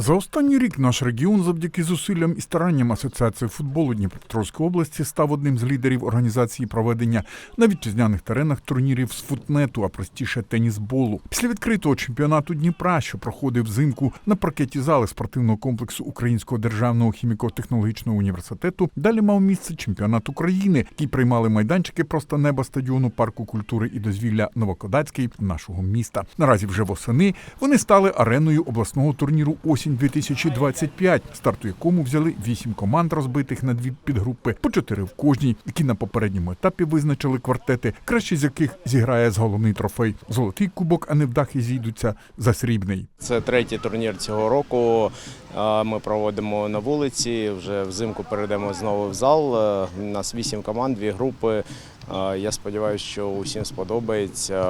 За останній рік наш регіон, завдяки зусиллям і старанням Асоціації футболу Дніпропетровської області, став одним з лідерів організації проведення на вітчизняних теренах турнірів з футнету, а простіше тенісболу. Після відкритого чемпіонату Дніпра, що проходив взимку на паркеті зали спортивного комплексу Українського державного хіміко-технологічного університету, далі мав місце чемпіонат України, який приймали майданчики просто неба стадіону парку культури і дозвілля Новокодацький нашого міста. Наразі вже восени вони стали ареною обласного турніру осінь 2025, старту якому взяли вісім команд, розбитих на дві підгрупи, по чотири в кожній, які на попередньому етапі визначили квартети, кращі з яких зіграє з головний трофей золотий кубок, а не в дахи зійдуться за срібний. Це третій турнір цього року. Ми проводимо на вулиці. Вже взимку перейдемо знову в зал. Е, У нас вісім команд, дві групи. Я сподіваюся, що усім сподобається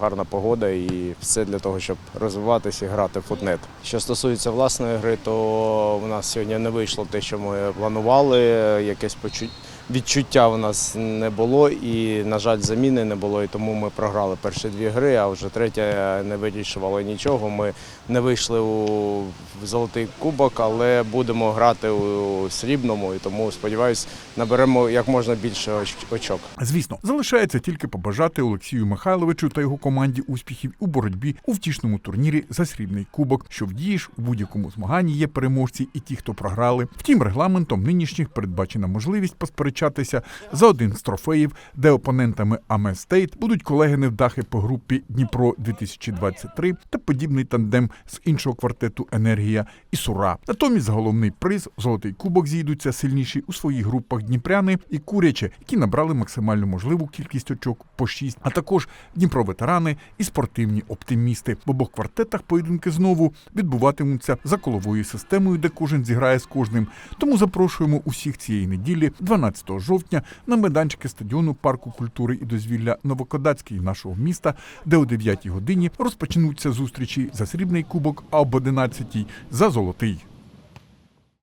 гарна погода і все для того, щоб розвиватися і грати в футнет. Що стосується власної гри, то в нас сьогодні не вийшло те, що ми планували. Якесь почуття. Відчуття в нас не було і, на жаль, заміни не було, і тому ми програли перші дві гри, а вже третя не вирішувала нічого. Ми не вийшли у золотий кубок, але будемо грати у срібному, і тому сподіваюсь, наберемо як можна більше очок. Звісно, залишається тільки побажати Олексію Михайловичу та його команді успіхів у боротьбі у втішному турнірі за срібний кубок, що вдієш у будь-якому змаганні є переможці і ті, хто програли. Втім, регламентом нинішніх передбачена можливість посперечатися за один з трофеїв, де опонентами Аме Стейт будуть колеги невдахи по групі Дніпро 2023 та подібний тандем з іншого квартету Енергія і Сура. Натомість головний приз золотий кубок зійдуться сильніші у своїх групах Дніпряни і Куряче, які набрали максимально можливу кількість очок по 6, а також Дніпро-ветерани і спортивні оптимісти. В обох квартетах поєдинки знову відбуватимуться за коловою системою, де кожен зіграє з кожним. Тому запрошуємо усіх цієї неділі, 12 жовтня, на майданчики стадіону парку культури і дозвілля Новокодацький нашого міста, де о 9 годині розпочнуться зустрічі за срібний кубок, а об 11 за золотий.